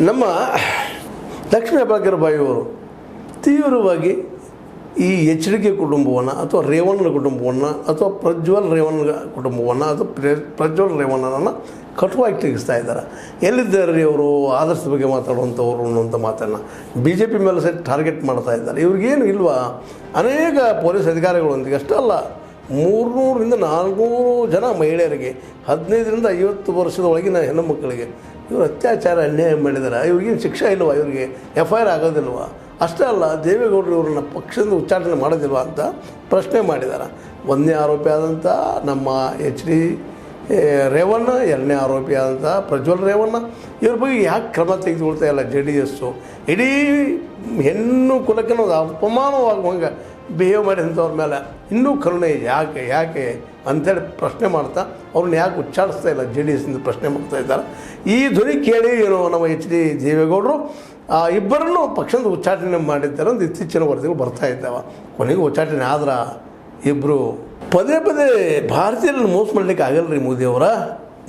ನಮ್ಮ ಲಕ್ಷ್ಮೀ ಅಭಾಗ್ಯರ ಬಾಯಿಯವರು ತೀವ್ರವಾಗಿ ಈ ಎಚ್ ಡಿ ಕೆ ಕುಟುಂಬವನ್ನು ಅಥವಾ ರೇವಣ್ಣನ ಕುಟುಂಬವನ್ನು ಅಥವಾ ಪ್ರಜ್ವಲ್ ರೇವಣ್ಣ ಕುಟುಂಬವನ್ನು ಅಥವಾ ಪ್ರ- ಪ್ರಜ್ವಲ್ ರೇವಣ್ಣನನ್ನು ಕಟುವಾಗಿ ಟೀಕಿಸ್ತಾ ಇದ್ದಾರೆ. ಎಲ್ಲಿದ್ದಾರೆ ರೀ ಅವರು? ಆದರ್ಶದ ಬಗ್ಗೆ ಮಾತಾಡುವಂಥವ್ರು ಅನ್ನುವಂಥ ಮಾತನ್ನು ಬಿ ಜೆ ಪಿ ಮೇಲೆ ಸಹ ಟಾರ್ಗೆಟ್ ಮಾಡ್ತಾ ಇದ್ದಾರೆ. ಇವ್ರಿಗೇನು ಇಲ್ವಾ? ಅನೇಕ ಪೊಲೀಸ್ ಅಧಿಕಾರಿಗಳೊಂದಿಗೆ ಅಷ್ಟೇ ಅಲ್ಲ ಮೂರುನೂರಿಂದ ನಾಲ್ಕುನೂರು ಜನ ಮಹಿಳೆಯರಿಗೆ, ಹದಿನೈದರಿಂದ ಐವತ್ತು ವರ್ಷದ ಒಳಗಿನ ಹೆಣ್ಣು ಮಕ್ಕಳಿಗೆ ಇವರು ಅತ್ಯಾಚಾರ ಅನ್ಯಾಯ ಮಾಡಿದ್ದಾರೆ. ಇವ್ರಿಗೇನು ಶಿಕ್ಷೆ ಇಲ್ವಾ ಇವರಿಗೆ? ಎಫ್ ಐ ಆರ್ ಆಗೋದಿಲ್ವಾ? ಅಷ್ಟೇ ಅಲ್ಲ, ದೇವೇಗೌಡರು ಇವ್ರನ್ನ ಪಕ್ಷದಿಂದ ಉಚ್ಚಾಟನೆ ಮಾಡೋದಿಲ್ವಾ ಅಂತ ಪ್ರಶ್ನೆ ಮಾಡಿದ್ದಾರೆ. ಒಂದನೇ ಆರೋಪಿ ಆದಂಥ ನಮ್ಮ ಎಚ್ ಡಿ ರೇವಣ್ಣ, ಎರಡನೇ ಆರೋಪಿ ಆದಂಥ ಪ್ರಜ್ವಲ್ ರೇವಣ್ಣ. ಇವ್ರ ಬಗ್ಗೆ ಯಾಕೆ ಕ್ರಮ ತೆಗೆದುಕೊಳ್ತಾ ಇಲ್ಲ ಜೆ ಡಿ ಎಸ್ಸು ಇಡೀ ಹೆಣ್ಣು ಕುಲಕ್ಕೆ ನಾವು ಅಪಮಾನವಾಗುವಂಗೆ ಬಿಹೇವ್ ಮಾಡಿದಂಥವ್ರ ಮೇಲೆ ಇನ್ನೂ ಕರುಣೆ ಯಾಕೆ ಯಾಕೆ ಅಂಥೇಳಿ ಪ್ರಶ್ನೆ ಮಾಡ್ತಾ, ಅವ್ರನ್ನ ಯಾಕೆ ಉಚ್ಚಾರಿಸ್ತಾ ಇಲ್ಲ ಜೆ ಡಿ ಎಸ್ನಿಂದ ಪ್ರಶ್ನೆ ಮಾಡ್ತಾ ಇದ್ದಾರೆ. ಈ ಧ್ವನಿ ಕೇಳಿ ಏನು ನಮ್ಮ ಎಚ್ ಡಿ ದೇವೇಗೌಡರು ಇಬ್ಬರನ್ನು ಪಕ್ಷದ ಉಚ್ಚಾಟನೆ ಮಾಡಿದ್ದಾರೆ ಅಂದ್ರೆ ಇತ್ತೀಚಿನ ವರದಿಗಳು ಬರ್ತಾ ಇದ್ದಾವೆ. ಕೊನೆಗೆ ಉಚ್ಚಾಟನೆ ಆದ್ರೆ ಇಬ್ಬರು ಪದೇ ಪದೇ ಭಾರತೀಯರನ್ನು ಮೋಸ ಮಾಡಲಿಕ್ಕೆ ಆಗಲ್ಲ ರೀ ಮೋದಿಯವರ?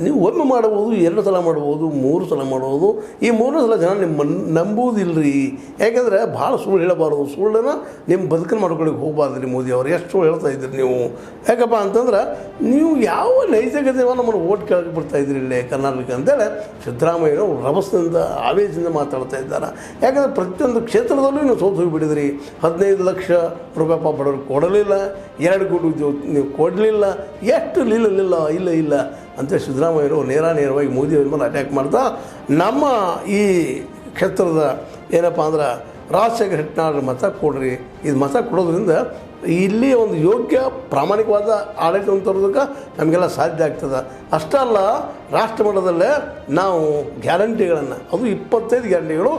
ನೀವು ಒಮ್ಮೆ ಮಾಡ್ಬೋದು ಎರಡು ಸಲ ಮಾಡ್ಬೋದು ಮೂರು ಸಲ ಮಾಡ್ಬೋದು ಈ ಮೂರನೇ ಸಲ ಜನ ನಿಮ್ಮ ನಂಬುವುದಿಲ್ಲ ರೀ ಯಾಕೆಂದರೆ ಭಾಳ ಸುಳ್ಳು ಹೇಳಬಾರ್ದು. ಸುಳ್ಳನ್ನು ನಿಮ್ಮ ಬದುಕನ್ನು ಮಾಡ್ಕೊಳ್ಳಿಕ್ಕೆ ಹೋಗಬಾರ್ದು ರೀ ಮೋದಿ ಅವರು. ಎಷ್ಟು ಹೇಳ್ತಾ ಇದ್ದೀರಿ ನೀವು. ಯಾಕಪ್ಪ ಅಂತಂದ್ರೆ ನೀವು ಯಾವ ನೈತಿಕತೆ ನಮ್ಮನ್ನು ಓಟ್ ಕೇಳಕ್ಕೆ ಬಿಡ್ತಾ ಇದ್ದೀರಿ ಇಲ್ಲೇ ಕರ್ನಾಟಕ ಅಂತೇಳಿ ಸಿದ್ದರಾಮಯ್ಯನವರು ರಭಸದಿಂದ, ಆವೇಶದಿಂದ ಮಾತಾಡ್ತಾ ಇದ್ದಾರೆ. ಯಾಕಂದರೆ ಪ್ರತಿಯೊಂದು ಕ್ಷೇತ್ರದಲ್ಲೂ ನೀವು ಸೋತು ಹೋಗಿಬಿಟ್ಟಿದ್ರಿ ಹದಿನೈದು ಲಕ್ಷ ರೂಪಾಯಿ ಪಾಪ ಬಡವ್ರಿಗೆ ಕೊಡಲಿಲ್ಲ. ಎರಡು ಕೋಟಿ ನೀವು ಕೊಡಲಿಲ್ಲ. ಎಷ್ಟು ನಿಲ್ಲಲಿಲ್ಲ ಇಲ್ಲ ಇಲ್ಲ. ಅಂತ ಸಿದ್ದರಾಮಯ್ಯರು ನೇರ ನೇರವಾಗಿ ಮೋದಿಯವ್ರ ಮೇಲೆ ಅಟ್ಯಾಕ್ ಮಾಡ್ತಾ ನಮ್ಮ ಈ ಕ್ಷೇತ್ರದ ಏನಪ್ಪ ಅಂದ್ರೆ ರಾಜಶೇಖರ ಹೆಟ್ನಾಳ್ ಮತ ಕೊಡ್ರಿ. ಇದು ಮತ ಕೊಡೋದ್ರಿಂದ ಇಲ್ಲಿ ಒಂದು ಯೋಗ್ಯ ಪ್ರಾಮಾಣಿಕವಾದ ಆಡಳಿತವನ್ನು ತರೋದಕ್ಕೆ ನಮಗೆಲ್ಲ ಸಾಧ್ಯ ಆಗ್ತದೆ. ಅಷ್ಟೇ ಅಲ್ಲ ರಾಷ್ಟ್ರ ಮಟ್ಟದಲ್ಲೇ ನಾವು ಗ್ಯಾರಂಟಿಗಳನ್ನು, ಅದು ಇಪ್ಪತ್ತೈದು ಗ್ಯಾರಂಟಿಗಳು,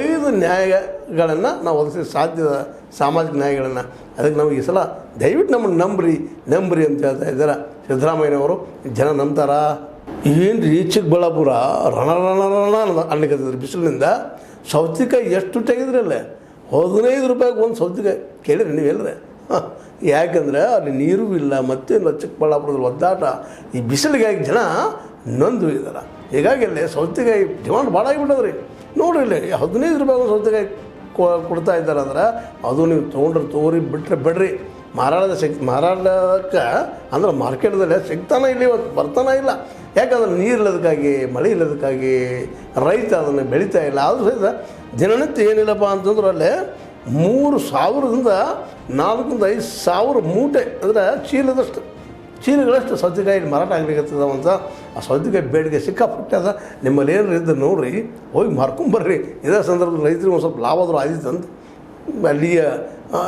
ಐದು ನ್ಯಾಯಗಳನ್ನು ನಾವು ಒದಗಿಸಿ ಸಾಧ್ಯದ ಸಾಮಾಜಿಕ ನ್ಯಾಯಗಳನ್ನು. ಅದಕ್ಕೆ ನಾವು ಈ ಸಲ ದಯವಿಟ್ಟು ನಮ್ಮನ್ನು ನಂಬ್ರಿ ನಂಬ್ರಿ ಅಂತ ಹೇಳ್ತಾ ಇದ್ದಾರೆ ಸಿದ್ದರಾಮಯ್ಯನವರು. ಜನ ನಂಬ್ತಾರಾ? ಏನು ರೀ ಚಿಕ್ಕಬಳ್ಳಾಪುರ ರಣ ರಣ ರಣ ಅನ್ಲಿಕ್ಕತ್ತಿದ್ರು ಬಿಸಿಲಿನಿಂದ. ಸೌತಿಕಾಯಿ ಎಷ್ಟು ತೆಗೆದ್ರಲ್ಲೇ? ಹದಿನೈದು ರೂಪಾಯಿಗೆ ಒಂದು ಸೌತಿಕಾಯಿ. ಕೇಳಿರಿ ಹಾಂ, ಯಾಕಂದ್ರೆ ಅಲ್ಲಿ ನೀರು ಇಲ್ಲ, ಮತ್ತೇನು ಚಿಕ್ಕಬಳ್ಳಾಪುರದಲ್ಲಿ ಒದ್ದಾಟ. ಈ ಬಿಸಿಲಿಗಾಗಿ ಜನ ನೊಂದು ಇದ್ದಾರೆ ಹೀಗಾಗಿ ಅಲ್ಲಿ ಸೌತೆಕಾಯಿ ಡಿಮಾಂಡ್ ಭಾಳ ಆಗಿಬಿಟ್ಟದ್ರಿ. ನೋಡ್ರಿ ಇಲ್ಲಿ ಹದಿನೈದು ರೂಪಾಯಿ ಒಂದು ಸೌತೆಕಾಯಿ ಕೊಡ್ತಾ ಇದ್ದಾರೆ ಅಂದ್ರೆ ಅದು ನೀವು ತೊಗೊಂಡ್ರೆ ತೊಗೊರಿ ಬಿಟ್ಟರೆ ಬಿಡ್ರಿ. ಮಾರಾಟದ ಸಿಗ್ ಮಾರಾಟಕ್ಕೆ ಅಂದ್ರೆ ಮಾರ್ಕೆಟ್ದಲ್ಲಿ ಸಿಗ್ತಾನೆ ಇಲ್ಲಿ ಇವತ್ತು ಬರ್ತಾನೆ ಇಲ್ಲ. ಯಾಕಂದ್ರೆ ನೀರು ಇಲ್ಲದಕ್ಕಾಗಿ, ಮಳೆ ಇಲ್ಲದಕ್ಕಾಗಿ ರೈತ ಅದನ್ನು ಬೆಳೀತಾ ಇಲ್ಲ. ಆದರೂ ಸಹಿತ ದಿನನಿತ್ಯ ಏನಿಲ್ಲಪ್ಪ ಅಂತಂದ್ರೆ ಅಲ್ಲಿ ಮೂರು ಸಾವಿರದಿಂದ ನಾಲ್ಕರಿಂದ ಐದು ಸಾವಿರ ಮೂಟೆ ಅಂದರೆ ಚೀಲದಷ್ಟು, ಚೀಲಗಳಷ್ಟು ಸೌತೆಕಾಯಿ ಮಾರಾಟ ಆಗ್ಲಿಕ್ಕತ್ತದ ಆ ಸೌತೆಕಾಯಿ ಬೇಡಿಕೆ ಸಿಕ್ಕಾಪಟ್ಟೆ ಅದ. ನಿಮ್ಮಲ್ಲಿ ಏನಾರು ಇದ್ದು ನೋಡ್ರಿ, ಹೋಗಿ ಮಾರ್ಕೊಂಬರ್ರಿ ಇದೇ ಸಂದರ್ಭದಲ್ಲಿ ರೈತರಿಗೆ ಒಂದು ಸ್ವಲ್ಪ ಲಾಭ ಆದರೂ ಅಂತ ಅಲ್ಲಿಯ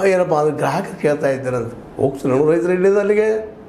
ಏನಪ್ಪ ಅಂದ್ರೆ ಗ್ರಾಹಕರು ಕೇಳ್ತಾ ಇದ್ದಾರಂತ. ಹೋಗ್ತೀನಿ ನೋಡು ರೈತರು ಇಲ್ಲಿದೆ ಅಲ್ಲಿಗೆ.